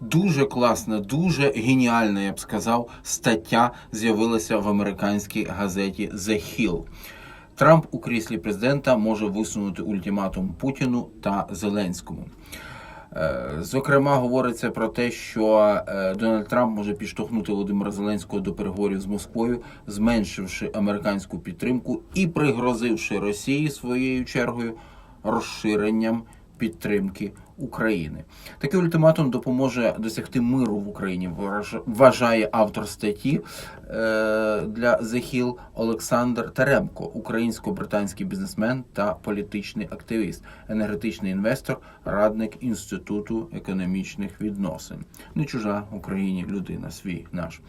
Дуже класна, дуже геніальна, я б сказав, стаття з'явилася в американській газеті The Hill. Трамп у кріслі президента може висунути ультиматум Путіну та Зеленському. Е, Зокрема, говориться про те, що е, Дональд Трамп може підштовхнути Володимира Зеленського до переговорів з Москвою, зменшивши американську підтримку і пригрозивши Росії своєю чергою розширенням підтримки України. Такий ультиматум допоможе досягти миру в Україні. вваж- Вважає автор статті е, для The Hill Олександр Теремко, українсько-британський бізнесмен та політичний активіст, енергетичний інвестор, радник інституту економічних відносин. Не чужа Україні людина, свій наш.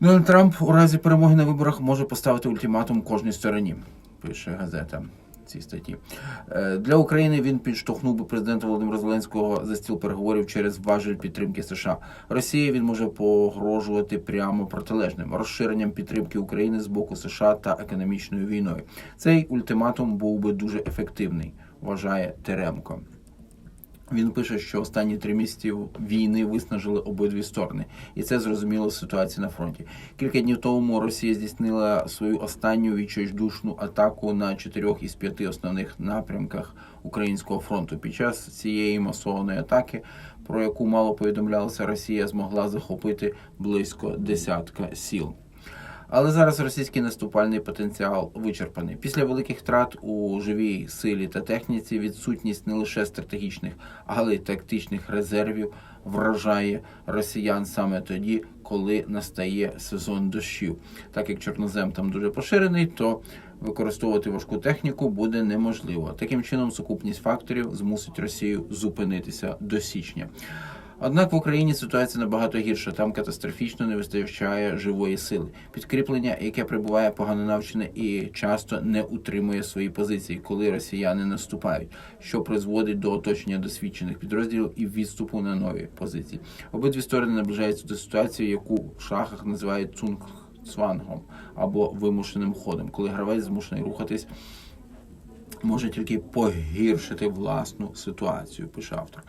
Дональд Трамп у разі перемоги на виборах може поставити ультиматум кожній стороні, пише газета. Цій статті Е, для України він підштовхнув би президента Володимира Зеленського за стіл переговорів через важель підтримки США. Росії він може погрожувати прямо протилежним розширенням підтримки України з боку США та економічною війною. Цей ультиматум був би дуже ефективний, вважає Теремко. Він пише, що останні три місяці війни виснажили обидві сторони, і це зрозуміло з ситуації на фронті. Кілька днів тому Росія здійснила свою останню відчайдушну атаку на чотирьох із п'яти основних напрямках українського фронту. Під час цієї масованої атаки, про яку мало повідомлялося, Росія змогла захопити близько десятка сіл. Але зараз російський наступальний потенціал вичерпаний. Після великих втрат у живій силі та техніці відсутність не лише стратегічних, але й тактичних резервів вражає росіян саме тоді, коли настає сезон дощів. Так як чорнозем там дуже поширений, то використовувати важку техніку буде неможливо. Таким чином, сукупність факторів змусить Росію зупинитися до січня. Однак в Україні ситуація набагато гірша. Там катастрофічно не вистачає живої сили. Підкріплення, яке прибуває погано навчене і часто не утримує свої позиції, коли росіяни наступають, що призводить до оточення досвідчених підрозділів і відступу на нові позиції. Обидві сторони наближаються до ситуації, яку в шахах називають цунг цвангом або вимушеним ходом, коли гравець змушений рухатись. Може тільки погіршити власну ситуацію, пише автор.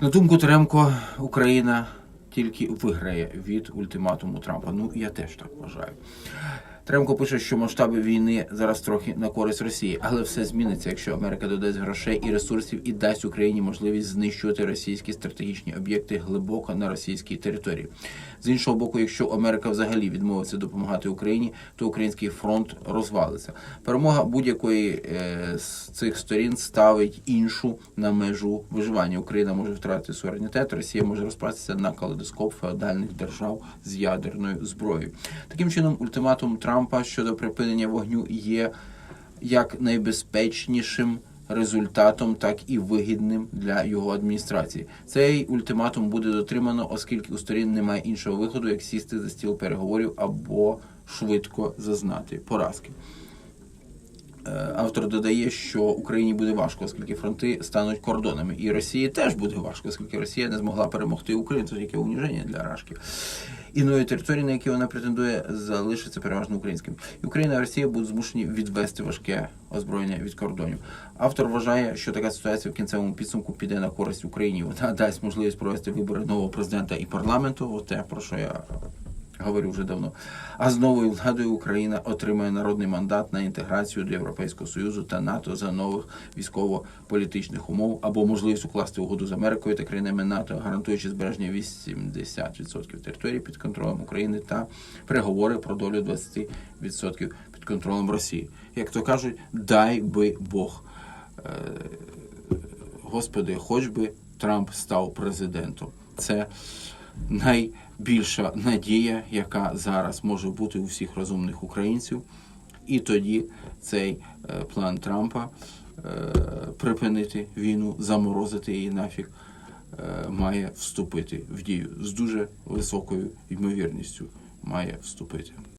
На думку Тремко, Україна тільки виграє від ультиматуму Трампа. Ну, я теж так вважаю. Теремко пише, що масштаби війни зараз трохи на користь Росії, але все зміниться, якщо Америка додасть грошей і ресурсів і дасть Україні можливість знищувати російські стратегічні об'єкти глибоко на російській території. З іншого боку, якщо Америка взагалі відмовиться допомагати Україні, то український фронт розвалиться. Перемога будь-якої е, з цих сторін ставить іншу на межу виживання. Україна може втратити суверенітет, Росія може розпастися на калейдоскоп феодальних держав з ядерною зброєю. Таким чином, ультиматум Трампа щодо припинення вогню є як найбезпечнішим результатом, так і вигідним для його адміністрації. Цей ультиматум буде дотримано, оскільки у сторін немає іншого виходу, як сісти за стіл переговорів або швидко зазнати поразки. Е, Автор додає, що Україні буде важко, оскільки фронти стануть кордонами, і Росії теж буде важко, оскільки Росія не змогла перемогти Україну. Це яке уніження для Рашки. І нові території, на які вона претендує, залишиться переважно українським. І Україна і Росія будуть змушені відвести важке озброєння від кордонів. Автор вважає, що така ситуація в кінцевому підсумку піде на користь Україні. Вона дасть можливість провести вибори нового президента і парламенту. Оте про що я говорю вже давно. А з новою владою Україна отримає народний мандат на інтеграцію до Європейського Союзу та НАТО за нових військово-політичних умов або можливість укласти угоду з Америкою та країнами НАТО, гарантуючи збереження 80% території під контролем України та переговори про долю 20% під контролем Росії. Як то кажуть, дай би Бог. Е, Господи, хоч би Трамп став президентом. Це найбільша надія, яка зараз може бути у всіх розумних українців. І тоді цей е, план Трампа е, припинити війну, заморозити її нафіг, е, має вступити в дію з дуже високою ймовірністю. Має вступити.